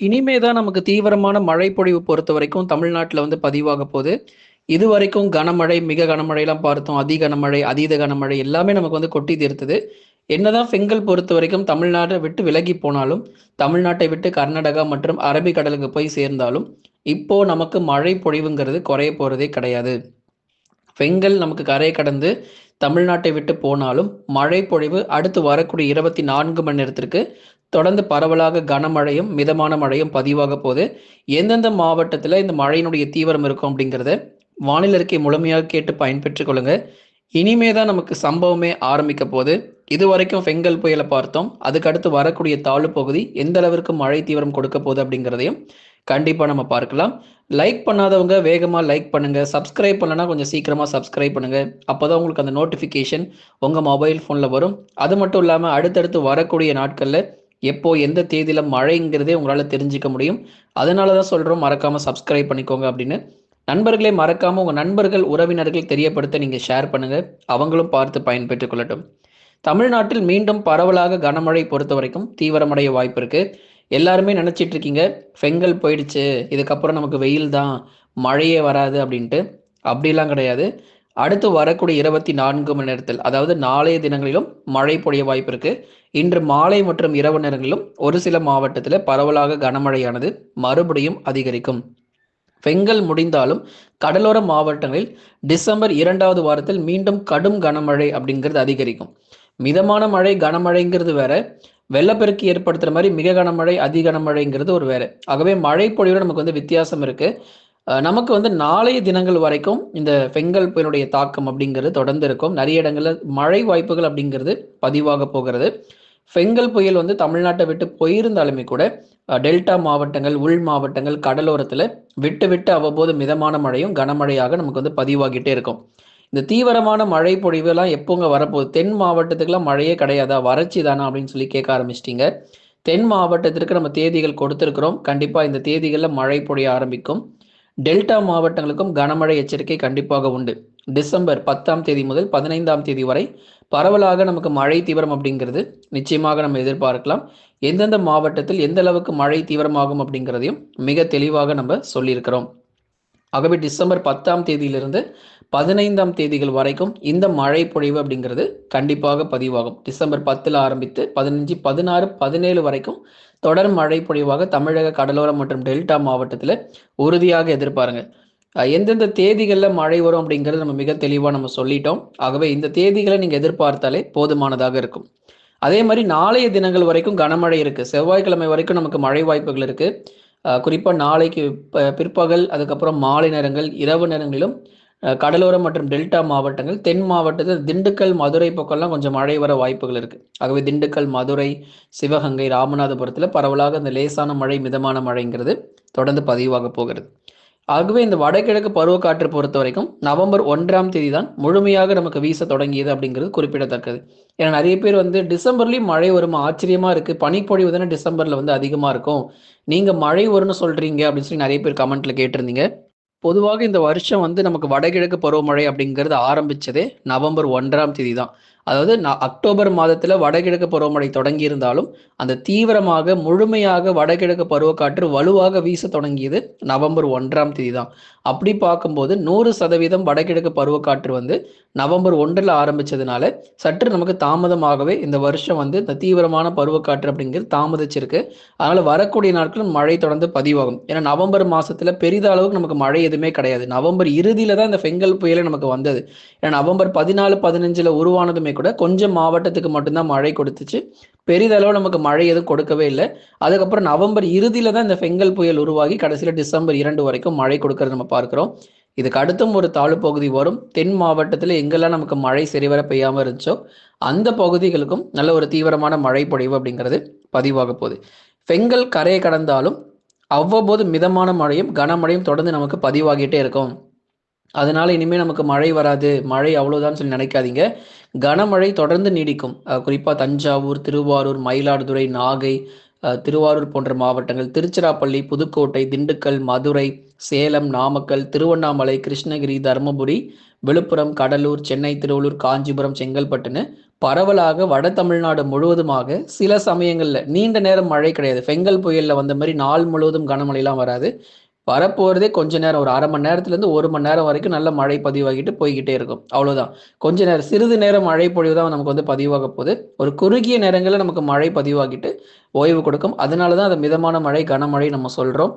இனிமே தான் நமக்கு தீவிரமான மழை பொழிவு பொறுத்த வரைக்கும் தமிழ்நாட்டில் வந்து பதிவாக போகுது. இதுவரைக்கும் கனமழை, மிக கனமழையெல்லாம் பார்த்தோம். அதி கனமழை, அதீத கனமழை எல்லாமே நமக்கு வந்து கொட்டி தீர்த்தது. என்னதான் பெங்கல் பொறுத்தவரைக்கும் தமிழ்நாட்டை விட்டு விலகி போனாலும், தமிழ்நாட்டை விட்டு கர்நாடகா மற்றும் அரபிக்கடலுக்கு போய் சேர்ந்தாலும், இப்போ நமக்கு மழை பொழிவுங்கிறது குறைய போறதே கிடையாது. பெங்கல் நமக்கு கரை கடந்து தமிழ்நாட்டை விட்டு போனாலும், மழை பொழிவு அடுத்து வரக்கூடிய 24 மணி நேரத்திற்கு தொடர்ந்து பரவலாக கனமழையும், மிதமான மழையும் பதிவாக போது. எந்தெந்த மாவட்டத்தில் இந்த மழையினுடைய தீவிரம் இருக்கும் அப்படிங்கிறத, வானிலை அறிக்கை முழுமையாக கேட்டு பயன்பெற்றுக் கொள்ளுங்க. இனிமே தான் நமக்கு சம்பவமே ஆரம்பிக்க போது. இதுவரைக்கும் பெங்கல் புயலை பார்த்தோம். அதுக்கு அடுத்து வரக்கூடிய தாழ்வு பகுதி எந்த அளவிற்கு மழை தீவிரம் கொடுக்க போகுது அப்படிங்கிறதையும் கண்டிப்பாக நம்ம பார்க்கலாம். லைக் பண்ணாதவங்க வேகமாக லைக் பண்ணுங்கள் சப்ஸ்கிரைப் பண்ணலனா கொஞ்சம் சீக்கிரமாக சப்ஸ்கிரைப் அப்போ தான் உங்களுக்கு அந்த நோட்டிஃபிகேஷன் உங்கள் மொபைல் ஃபோனில் வரும். அது மட்டும் இல்லாமல் அடுத்தடுத்து வரக்கூடிய நாட்களில் எப்போ எந்த தேதியில் மழைங்கிறதே உங்களால் தெரிஞ்சுக்க முடியும். அதனால தான் சொல்கிறோம் மறக்காமல் சப்ஸ்கிரைப் பண்ணிக்கோங்க அப்படின்னு. நண்பர்களே மறக்காமல் உங்கள் நண்பர்கள், உறவினர்கள் தெரியப்படுத்த நீங்கள் ஷேர் பண்ணுங்கள் அவங்களும் பார்த்து பயன்பெற்றுக் கொள்ளட்டும். தமிழ்நாட்டில் மீண்டும் பரவலாக கனமழை பொறுத்த வரைக்கும் தீவிரமடைய வாய்ப்பு இருக்குது எல்லாருமே நினச்சிட்டு இருக்கீங்க, பெங்கல் போயிடுச்சு. இதுக்கப்புறம் நமக்கு வெயில் தான். மழையே வராது அப்படின்ட்டு. அப்படிலாம் கிடையாது. அடுத்து வரக்கூடிய 24 மணி நேரத்தில், அதாவது நாளைய தினங்களிலும் மழை பொழிய வாய்ப்பு இருக்கு. இன்று மாலை மற்றும் இரவு நேரங்களிலும் ஒரு சில மாவட்டத்தில் பரவலாக கனமழையானது மறுபடியும் அதிகரிக்கும். பெங்கல் முடிந்தாலும் கடலோர மாவட்டங்களில் டிசம்பர் இரண்டாவது வாரத்தில் மீண்டும் கடும் கனமழை அப்படிங்கிறது அதிகரிக்கும். மிதமான மழை, கனமழைங்கிறது வேற. வெள்ளப்பெருக்கு ஏற்படுத்துற மாதிரி மிக கனமழை, அதி கனமழைங்கிறது ஒரு வேற. ஆகவே மழை பொழிவுல நமக்கு வந்து வித்தியாசம் இருக்கு. நமக்கு வந்து நாளைய தினங்கள் வரைக்கும் இந்த பெங்கல் புயலுடைய தாக்கம் அப்படிங்கிறது தொடர்ந்து இருக்கும். நிறைய இடங்களில் மழை வாய்ப்புகள் அப்படிங்கிறது பதிவாக போகிறது. பெங்கல் புயல் வந்து தமிழ்நாட்டை விட்டு போயிருந்தாலுமே கூட, டெல்டா மாவட்டங்கள், உள் மாவட்டங்கள், கடலோரத்தில் விட்டு விட்டு அவ்வப்போது மிதமான மழையும், கனமழையாக நமக்கு வந்து பதிவாகிட்டே இருக்கும். இந்த தீவிரமான மழை பொழிவுலாம் எப்போங்க வரப்போகுது? தென் மாவட்டத்துக்குலாம் மழையே கிடையாதா? வறட்சி தானா? அப்படின்னு சொல்லி கேட்க ஆரம்பிச்சிட்டிங்க தென் மாவட்டத்திற்கு நம்ம தேதிகள் கொடுத்துருக்குறோம் கண்டிப்பாக இந்த தேதிகளில் மழை பொழிய ஆரம்பிக்கும். டெல்டா மாவட்டங்களுக்கும் கனமழை எச்சரிக்கை கண்டிப்பாக உண்டு. டிசம்பர் 10ஆம் தேதி முதல் 15ஆம் தேதி வரை பரவலாக நமக்கு மழை தீவிரம் அப்படிங்கிறது நிச்சயமாக நம்ம எதிர்பார்க்கலாம். எந்தெந்த மாவட்டத்தில் எந்த அளவுக்கு மழை தீவிரமாகும் அப்படிங்கிறதையும் மிக தெளிவாக நம்ம சொல்லியிருக்கிறோம். ஆகவே டிசம்பர் 10ஆம் தேதியிலிருந்து 15ஆம் தேதிகள் வரைக்கும் இந்த மழை பொழிவு அப்படிங்கிறது கண்டிப்பாக பதிவாகும். டிசம்பர் 10ல ஆரம்பித்து 15, 16, 17 வரைக்கும் தொடர் மழை பொழிவாக தமிழக கடலோரம் மற்றும் டெல்டா மாவட்டத்தில் உறுதியாக எதிர்பாருங்க. எந்தெந்த தேதிகளில் மழை வரும் அப்படிங்கிறது நம்ம மிக தெளிவாக நம்ம சொல்லிட்டோம். ஆகவே இந்த தேதிகளை நீங்கள் எதிர்பார்த்தாலே போதுமானதாக இருக்கும். அதே மாதிரி நாளைய தினங்கள் வரைக்கும் கனமழை இருக்குது செவ்வாய்க்கிழமை வரைக்கும் நமக்கு மழை வாய்ப்புகள் இருக்குது குறிப்பாக நாளைக்கு பிற்பகல், அதுக்கப்புறம் மாலை நேரங்கள், இரவு நேரங்களிலும் கடலோரம் மற்றும் டெல்டா மாவட்டங்கள், தென் மாவட்டத்தில் திண்டுக்கல், மதுரை பக்கம்லாம் கொஞ்சம் மழை வர வாய்ப்புகள் இருக்கு. ஆகவே திண்டுக்கல், மதுரை, சிவகங்கை, ராமநாதபுரத்தில் பரவலாக இந்த லேசான மழை, மிதமான மழைங்கிறது தொடர்ந்து பதிவாக போகிறது. ஆகவே இந்த வடகிழக்கு பருவக்காற்று பொறுத்த வரைக்கும் நவம்பர் ஒன்றாம் தேதி தான் முழுமையாக நமக்கு வீச தொடங்கியது அப்படிங்கிறது குறிப்பிடத்தக்கது. ஏன்னா நிறைய பேர் வந்து டிசம்பர்லயும் மழை வரும் ஆச்சரியமா இருக்கு. பனிப்பொழிவு தானே டிசம்பர்ல வந்து அதிகமா இருக்கும். நீங்க மழை வரும்னு சொல்றீங்க அப்படின்னு சொல்லி நிறைய பேர் கமெண்ட்ல கேட்டிருந்தீங்க. பொதுவாக இந்த வருஷம் வந்து நமக்கு வடகிழக்கு பருவமழை அப்படிங்கிறது ஆரம்பிச்சதே நவம்பர் ஒன்றாம் தேதி தான். அதாவது அக்டோபர் மாதத்துல வடகிழக்கு பருவமழை தொடங்கியிருந்தாலும், அந்த தீவிரமாக முழுமையாக வடகிழக்கு பருவக்காற்று வலுவாக வீச தொடங்கியது நவம்பர் ஒன்றாம் தேதி தான். அப்படி பார்க்கும்போது 100% வடகிழக்கு பருவக்காற்று வந்து நவம்பர் ஒன்றில் ஆரம்பிச்சதுனால, சற்று நமக்கு தாமதமாகவே இந்த வருஷம் வந்து இந்த தீவிரமான பருவக்காற்று அப்படிங்கிறது தாமதிச்சிருக்கு. அதனால வரக்கூடிய நாட்களும் மழை தொடர்ந்து பதிவாகும். ஏன்னா நவம்பர் மாசத்துல பெரித அளவுக்கு நமக்கு மழை எதுவுமே கிடையாது. நவம்பர் இறுதியில தான் இந்த பெங்கல் புயலே நமக்கு வந்தது. ஏன்னா நவம்பர் 14, 15ல உருவானதுமே கூட கொஞ்சம் மாவட்டத்துக்கு மட்டும்தான் மழை கொடுத்துச்சு. பெரிதளவு நமக்கு மழை எதுவும் கொடுக்கவே இல்லை அதுக்கப்புறம் நவம்பர் இறுதியில தான் இந்த பெங்கல் புயல் உருவாகி கடைசியில் டிசம்பர் இரண்டு வரைக்கும் மழை கொடுக்கறது நம்ம பார்க்கிறோம். இதுக்கு அடுத்தும் ஒரு தாழ்வு பகுதி வரும். தென் மாவட்டத்தில் எங்கெல்லாம் நமக்கு மழை சரிவர பெய்யாமல் இருந்துச்சோ, அந்த பகுதிகளுக்கும் நல்ல ஒரு தீவிரமான மழை பொழிவு அப்படிங்கிறது பதிவாக போகுது. பெங்கல் கரையை கடந்தாலும் அவ்வப்போது மிதமான மழையும், கனமழையும் தொடர்ந்து நமக்கு பதிவாகிட்டே இருக்கும். அதனால இனிமேல் நமக்கு மழை வராது. மழை அவ்வளோதான்னு சொல்லி நினைக்காதீங்க. கனமழை தொடர்ந்து நீடிக்கும். குறிப்பாக தஞ்சாவூர், திருவாரூர், மயிலாடுதுறை, நாகை, திருவாரூர் போன்ற மாவட்டங்கள், திருச்சிராப்பள்ளி, புதுக்கோட்டை, திண்டுக்கல், மதுரை, சேலம் நாமக்கல் திருவண்ணாமலை கிருஷ்ணகிரி தருமபுரி விழுப்புரம் கடலூர் சென்னை திருவள்ளூர் காஞ்சிபுரம் செங்கல்பட்டுன்னு பரவலாக வட தமிழ்நாடு முழுவதுமாக சில சமயங்களில் நீண்ட நேரம் மழை கிடையாது பெங்கல் புயலில் வந்த மாதிரி நாள் முழுவதும் கனமழைலாம் வராது வரப்போகிறதே கொஞ்ச நேரம் ஒரு அரை மணி நேரத்துலேருந்து ஒரு மணி நேரம் வரைக்கும் நல்ல மழை பதிவாகிட்டு போய்கிட்டே இருக்கும். அவ்வளோதான். கொஞ்ச நேரம் சிறிது நேரம் மழை பொழிவு தான் நமக்கு வந்து பதிவாக போகுது. ஒரு குறுகிய நேரங்களில் நமக்கு மழை பதிவாகிட்டு ஓய்வு கொடுக்கும். அதனால தான் அது மிதமான மழை கனமழை நம்ம சொல்கிறோம்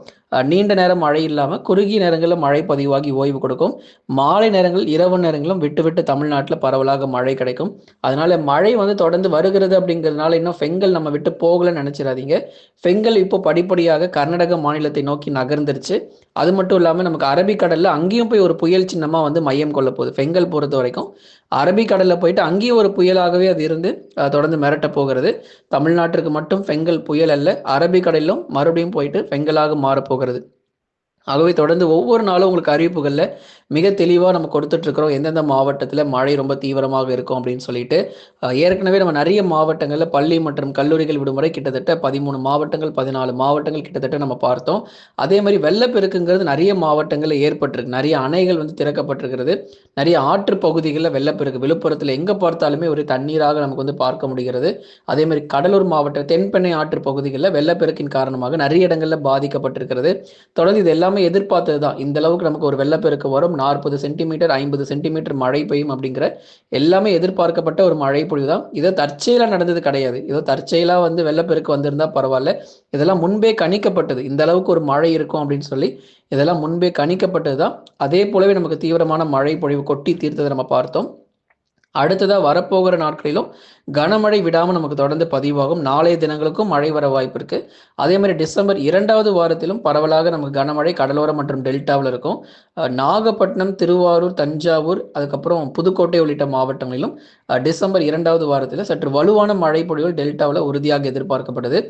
நீண்ட நேரம் மழை இல்லாமல் குறுகிய நேரங்களில் மழை பதிவாகி ஓய்வு கொடுக்கும். மாலை நேரங்கள் இரவு நேரங்களும் விட்டு விட்டு தமிழ்நாட்டில் பரவலாக மழை கிடைக்கும். அதனால மழை வந்து தொடர்ந்து வருகிறது அப்படிங்கிறதுனால இன்னும் ஃபெங்கல் நம்ம விட்டு போகலன்னு நினச்சிடாதீங்க. ஃபெங்கல் இப்போ படிப்படியாக கர்நாடக மாநிலத்தை நோக்கி நகர்ந்துருச்சு. அது மட்டும் இல்லாமல் நமக்கு அரபிக்கடலில் அங்கேயும் போய் ஒரு புயல் சின்னமாக வந்து மையம் கொள்ள போகுது. ஃபெங்கல் பொறுத்த வரைக்கும் அரபிக்கடலில் போயிட்டு அங்கேயும் ஒரு புயலாகவே அது இருந்து தொடர்ந்து மிரட்ட போகிறது. தமிழ்நாட்டிற்கு மட்டும் ஃபெங்கல் புயல் அல்ல அரபிக்கடலிலும் மறுபடியும் போயிட்டு ஃபெங்கலாக மாறப்போகிறது ஆகவே தொடர்ந்து ஒவ்வொரு நாளும் உங்களுக்கு அறிவிப்புகளில் மிக தெளிவாக நம்ம கொடுத்துட்ருக்குறோம். எந்தெந்த மாவட்டத்தில் மழை ரொம்ப தீவிரமாக இருக்கும் அப்படின்னு சொல்லிட்டு ஏற்கனவே நம்ம நிறைய மாவட்டங்களில் பள்ளி மற்றும் கல்லூரிகள் விடுமுறை கிட்டத்தட்ட பதிமூணு மாவட்டங்கள் பதினாலு மாவட்டங்கள் கிட்டத்தட்ட நம்ம பார்த்தோம். அதே மாதிரி வெள்ளப்பெருக்குங்கிறது நிறைய மாவட்டங்களில் ஏற்பட்டிருக்கு. நிறைய அணைகள் வந்து திறக்கப்பட்டிருக்கிறது. நிறைய ஆற்று பகுதிகளில் வெள்ளப்பெருக்கு விழுப்புரத்தில் எங்கே பார்த்தாலுமே ஒரு தண்ணீராக நமக்கு வந்து பார்க்க முடிகிறது. அதே மாதிரி கடலூர் மாவட்ட தென்பெண்ணை ஆற்று பகுதிகளில் வெள்ளப்பெருக்கின் காரணமாக நிறைய இடங்களில் பாதிக்கப்பட்டிருக்கிறது. தொடர்ந்து இதெல்லாம் எல்லாமே எதிர்பார்த்தது தான். இந்த அளவுக்கு நமக்கு ஒரு வெள்ளப்பெருக்கு வரும். நாற்பது சென்டிமீட்டர் ஐம்பது சென்டிமீட்டர் மழை பெய்யும் அப்படிங்கிற எல்லாமே எதிர்பார்க்கப்பட்ட ஒரு மழை பொழிவு தான். இதை தற்செயலாக நடந்தது கிடையாது. இதோ தற்செயலாக வந்து வெள்ளப்பெருக்கு வந்திருந்தா பரவாயில்ல. இதெல்லாம் முன்பே கணிக்கப்பட்டது. இந்த அளவுக்கு ஒரு மழை இருக்கும் அப்படின்னு சொல்லி இதெல்லாம் முன்பே கணிக்கப்பட்டது தான். அதே போலவே நமக்கு தீவிரமான மழை பொழிவு கொட்டி தீர்த்ததை நம்ம பார்த்தோம். அடுத்ததாக வரப்போகிற நாட்களிலும் கனமழை விடாமல் நமக்கு தொடர்ந்து பதிவாகும். நாளைய தினங்களுக்கும் மழை வர வாய்ப்பு இருக்குது அதே மாதிரி டிசம்பர் இரண்டாவது வாரத்திலும் பரவலாக நமக்கு கனமழை கடலோரம் மற்றும் டெல்டாவில் இருக்கும். நாகப்பட்டினம் திருவாரூர் தஞ்சாவூர் அதுக்கப்புறம் புதுக்கோட்டை உள்ளிட்ட மாவட்டங்களிலும் டிசம்பர் இரண்டாவது வாரத்தில் சற்று வலுவான மழை பொழிவுகள் டெல்டாவில் உறுதியாக எதிர்பார்க்கப்படுது.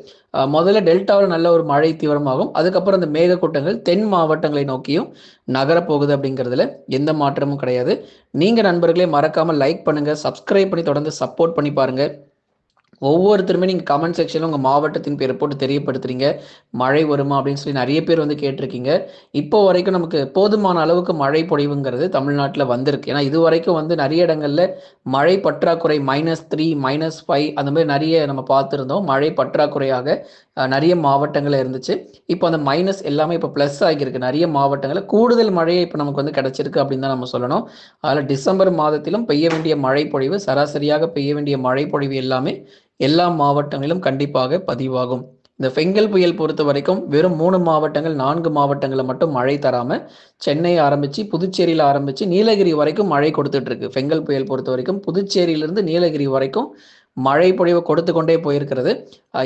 முதல்ல டெல்டாவில் நல்ல ஒரு மழை தீவிரமாகும். அதுக்கப்புறம் அந்த மேகக்கூட்டங்கள் தென் மாவட்டங்களை நோக்கியும் நகரப்போகுது அப்படிங்கிறதுல எந்த மாற்றமும் கிடையாது. நீங்கள் நண்பர்களே மறக்காமல் லைக் பண்ணுங்கள் சப்ஸ்கிரைப் பண்ணி தொடர்ந்து சப்போர்ட் பண்ணி பாருங்கள் ஒவ்வொருத்தருமே நீங்கள் கமெண்ட் செக்ஷனில் உங்கள் மாவட்டத்தின் பேரை போட்டு தெரியப்படுத்துறீங்க. மழை வருமா அப்படின்னு சொல்லி நிறைய பேர் வந்து கேட்டிருக்கீங்க. இப்போ வரைக்கும் நமக்கு போதுமான அளவுக்கு மழை பொழிவுங்கிறது தமிழ்நாட்டில் வந்திருக்கு. ஏன்னா இது வரைக்கும் வந்து நிறைய இடங்களில் மழை பற்றாக்குறை மைனஸ் த்ரீ மைனஸ் ஃபைவ் அந்த மாதிரி நிறைய நம்ம பார்த்துருந்தோம். மழை பற்றாக்குறையாக நிறைய மாவட்டங்களில் இருந்துச்சு. இப்போ அந்த மைனஸ் எல்லாமே இப்போ ப்ளஸ் ஆகியிருக்கு. நிறைய மாவட்டங்களில் கூடுதல் மழையை இப்போ நமக்கு வந்து கிடச்சிருக்கு அப்படின்னு தான் நம்ம சொல்லணும். அதில் டிசம்பர் மாதத்திலும் பெய்ய வேண்டிய மழை பொழிவு சராசரியாக பெய்ய வேண்டிய மழை பொழிவு எல்லாமே எல்லா மாவட்டங்களிலும் கண்டிப்பாக பதிவாகும். இந்த ஃபெங்கல் புயல் பொறுத்த வரைக்கும் வெறும் மூணு மாவட்டங்கள் நான்கு மாவட்டங்களில் மட்டும் மழை தராமல் சென்னை ஆரம்பித்து புதுச்சேரியில் ஆரம்பித்து நீலகிரி வரைக்கும் மழை கொடுத்துட்ருக்கு பெங்கல் ஃபெங்கல் புயல் பொறுத்த வரைக்கும் புதுச்சேரியிலிருந்து நீலகிரி வரைக்கும் மழை பொழிவு கொடுத்து கொண்டே போயிருக்கிறது.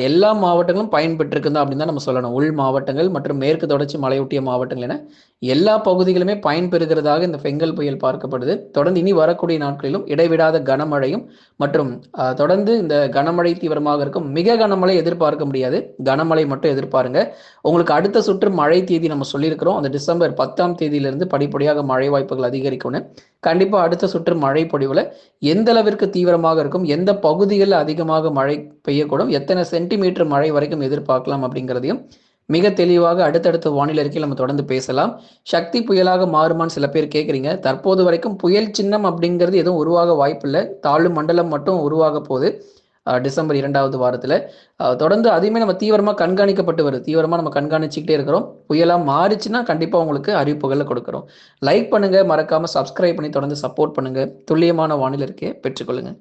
எல்லா மாவட்டங்களும் பயன்பெற்றிருக்குதா அப்படின்னு தான் நம்ம சொல்லணும். உள் மாவட்டங்கள் மற்றும் மேற்கு தொடர்ச்சி மலையொட்டிய மாவட்டங்கள் என எல்லா பகுதிகளுமே பயன்பெறுகிறதாக இந்த பெங்கல் புயல் பார்க்கப்படுது. தொடர்ந்து இனி வரக்கூடிய நாட்களிலும் இடைவிடாத கனமழையும் மற்றும் தொடர்ந்து இந்த கனமழை தீவிரமாக இருக்கும் மிக கனமழை எதிர்பார்க்க முடியாது. கனமழை மட்டும் எதிர்பாருங்க. உங்களுக்கு அடுத்த சுற்று மழை தேதி நம்ம சொல்லியிருக்கிறோம். அந்த டிசம்பர் பத்தாம் தேதியிலிருந்து படிப்படியாக மழை வாய்ப்புகள் அதிகரிக்கும்னு. கண்டிப்பாக அடுத்த சுற்று மழை பொழிவில் எந்த அளவிற்கு தீவிரமாக இருக்கும் எந்த பகுதிகளில் அதிகமாக மழை பெய்யக்கூடும். எத்தனை சென்டிமீட்டர் மழை வரைக்கும் எதிர்பார்க்கலாம் அப்படிங்கிறதையும் மிக தெளிவாக அடுத்தடுத்த வானிலை அறிக்கையில் நம்ம தொடர்ந்து பேசலாம். சக்தி புயலாக மாறுமான்னு சில பேர் கேட்குறீங்க தற்போது வரைக்கும் புயல் சின்னம் அப்படிங்கிறது எதுவும் உருவாக வாய்ப்பில்லை. தாழ்வு மண்டலம் மட்டும் உருவாக போகுது. டிசம்பர் இரண்டாவது வாரத்தில். தொடர்ந்து அதையுமே நம்ம தீவிரமாக கண்காணிக்கப்பட்டு வருது. தீவிரமாக நம்ம கண்காணிச்சிக்கிட்டே இருக்கிறோம். புயலாக மாறிச்சுன்னா கண்டிப்பாக உங்களுக்கு அறிவிப்புகளை கொடுக்குறோம். லைக் பண்ணுங்கள் மறக்காமல் சப்ஸ்கிரைப் பண்ணி தொடர்ந்து சப்போர்ட் பண்ணுங்கள் துல்லியமான வானிலை இருக்கே பெற்றுக்கொள்ளுங்கள்